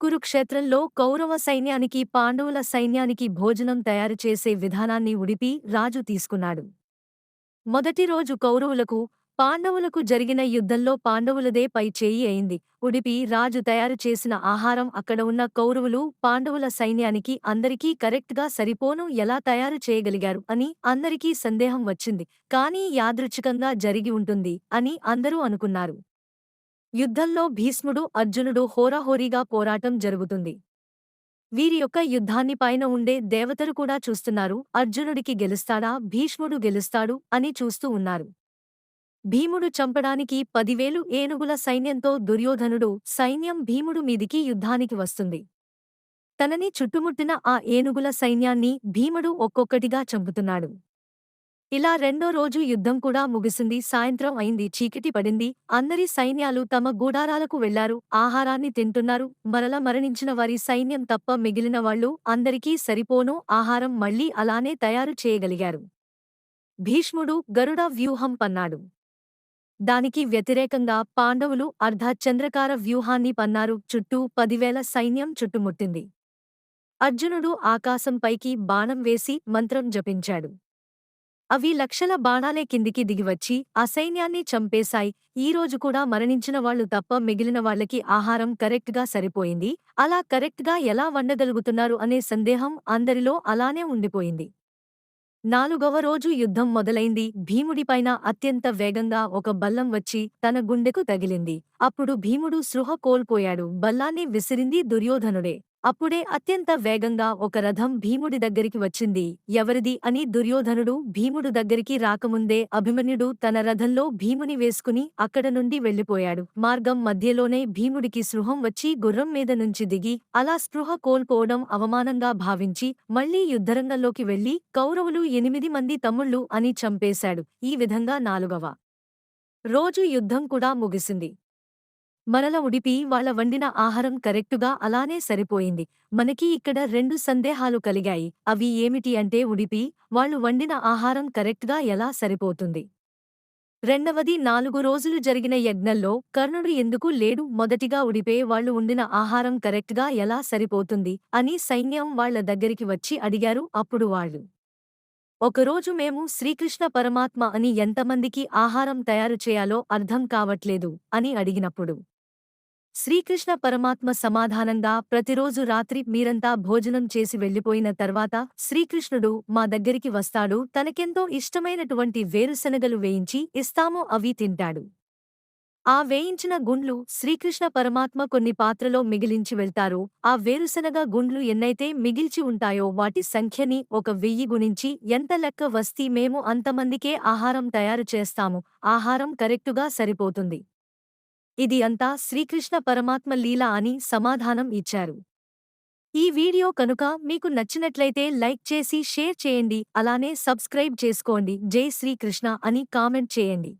కురుక్షేత్రంలో కౌరవ సైన్యానికి పాండవుల సైన్యానికి భోజనం తయారు చేసే విధానాన్ని ఉడిపి రాజు తీసుకున్నాడు. మొదటి రోజు కౌరవులకు పాండవులకు జరిగిన యుద్ధంలో పాండవులదే పై చేయి అయింది. ఉడిపి రాజు తయారు చేసిన ఆహారం అక్కడ ఉన్న కౌరవులు పాండవుల సైన్యానికి అందరికీ కరెక్ట్గా సరిపోను ఎలా తయారు చేయగలిగారు అని అందరికీ సందేహం వచ్చింది. కానీ యాదృచ్ఛికంగా జరిగి ఉంటుంది అని అందరూ అనుకున్నారు. యుద్ధంలో భీష్ముడు అర్జునుడు హోరాహోరీగా పోరాటం జరుగుతుంది. వీరి యొక్క యుద్ధాన్ని పైన ఉండే దేవతలు కూడా చూస్తున్నారు. అర్జునుడికి గెలుస్తాడా? భీష్ముడు గెలుస్తాడు అని చూస్తూ ఉన్నారు. భీముడు చంపడానికి పదివేలు ఏనుగుల సైన్యంతో దుర్యోధనుడు సైన్యం భీముడు మీదికి యుద్ధానికి వస్తుంది. తనని చుట్టుముట్టిన ఆ ఏనుగుల సైన్యాన్ని భీముడు ఒక్కొక్కటిగా చంపుతున్నాడు. ఇలా రెండో రోజు యుద్ధం కూడా ముగిసింది. సాయంత్రం అయింది. చీకటి పడింది. అందరి సైన్యాలు తమ గూడారాలకు వెళ్ళారు. ఆహారాన్ని తింటున్నారు. మరల మరణించిన వారి సైన్యం తప్ప మిగిలిన వాళ్ళు అందరికీ సరిపోను. ఆహారం మళ్ళీ అలానే తయారు చేయగలిగారు. భీష్ముడు గరుడ వ్యూహం పన్నాడు. దానికి వ్యతిరేకంగా పాండవులు అర్ధచంద్రకార వ్యూహాన్ని పన్నారు. చుట్టూ పదివేల సైన్యం చుట్టుముట్టింది. అర్జునుడు ఆకాశంపైకి బాణం వేసి మంత్రం జపించాడు. అవి లక్షల బాణాలే కిందికి దిగివచ్చి ఆ సైన్యాన్ని చంపేశాయి. ఈరోజు కూడా మరణించిన వాళ్ళు తప్ప మిగిలిన వాళ్ళకి ఆహారం కరెక్ట్గా సరిపోయింది. అలా కరెక్ట్గా ఎలా వండగలుగుతున్నారు అనే సందేహం అందరిలో అలానే ఉండిపోయింది. నాలుగవ రోజు యుద్ధం మొదలైంది. భీముడిపైన అత్యంత వేగంగా ఒక బల్లం వచ్చి తన గుండెకు తగిలింది. అప్పుడు భీముడు సృహ కోల్పోయాడు. బల్లాన్ని విసిరింది దుర్యోధనుడే. అప్పుడే అత్యంత వేగంగా ఒక రథం భీముడి దగ్గరికి వచ్చింది. ఎవరిది అని దుర్యోధనుడు భీముడు దగ్గరికి రాకముందే అభిమన్యుడు తన రథంలో భీముని వేసుకుని అక్కడ నుండి వెళ్ళిపోయాడు మార్గం మధ్యలోనే భీముడికి స్పృహం వచ్చి గుర్రం మీద నుంచి దిగి అలా స్పృహ కోల్పోవడం అవమానంగా భావించి మళ్ళీ యుద్ధరంగంలోకి వెళ్ళి కౌరవులు ఎనిమిది మంది తమ్ముళ్ళు అని చంపేశాడు. ఈ విధంగా నాలుగవ రోజు యుద్ధం కూడా ముగిసింది. మరల ఉడిపి వాళ్ళ వండిన ఆహారం కరెక్టుగా అలానే సరిపోయింది. మనకి ఇక్కడ రెండు సందేహాలు కలిగాయి. అవి ఏమిటి అంటే ఉడిపి వాళ్ళు వండిన ఆహారం కరెక్ట్గా ఎలా సరిపోతుంది? రెండవది నాలుగు రోజులు జరిగిన యజ్ఞంలో కర్ణుడు ఎందుకు లేడు? మొదటిగా ఉడిపే వాళ్ళు ఉండిన ఆహారం కరెక్ట్గా ఎలా సరిపోతుంది? అని సైన్యం వాళ్ళ దగ్గరికి వచ్చి అడిగారు. అప్పుడు వాళ్ళు ఒకరోజు మేము శ్రీకృష్ణ పరమాత్మ అని ఎంతమందికి ఆహారం తయారు చేయాలో అర్థం కావట్లేదు అని అడిగినప్పుడు శ్రీకృష్ణ పరమాత్మ సమాధానంగా ప్రతిరోజు రాత్రి మీరంతా భోజనం చేసి వెళ్ళిపోయిన తర్వాత శ్రీకృష్ణుడు మా దగ్గరికి వస్తాడు. తనకెంతో ఇష్టమైనటువంటి వేరుశనగలు వేయించి ఇస్తామో అవి తింటాడు. ఆ వేయించిన గుండ్లు శ్రీకృష్ణ పరమాత్మ కొన్ని పాత్రలో మిగిలించి వెళ్తారు. ఆ వేరుశనగ గుండ్లు ఎన్నైతే మిగిల్చి ఉంటాయో వాటి సంఖ్యని ఒక వెయ్యి గుణించి ఎంత లెక్క వస్తీ మేము అంతమందికే ఆహారం తయారు చేస్తాము. ఆహారం కరెక్టుగా సరిపోతుంది. ఇది అంతా శ్రీకృష్ణ పరమాత్మ లీల అని సమాధానం ఇచ్చారు. ఈ వీడియో కనుక మీకు నచ్చినట్లయితే లైక్ చేసి షేర్ చేయండి అలానే సబ్స్క్రైబ్ చేసుకోండి. జై శ్రీకృష్ణ అని కామెంట్ చేయండి.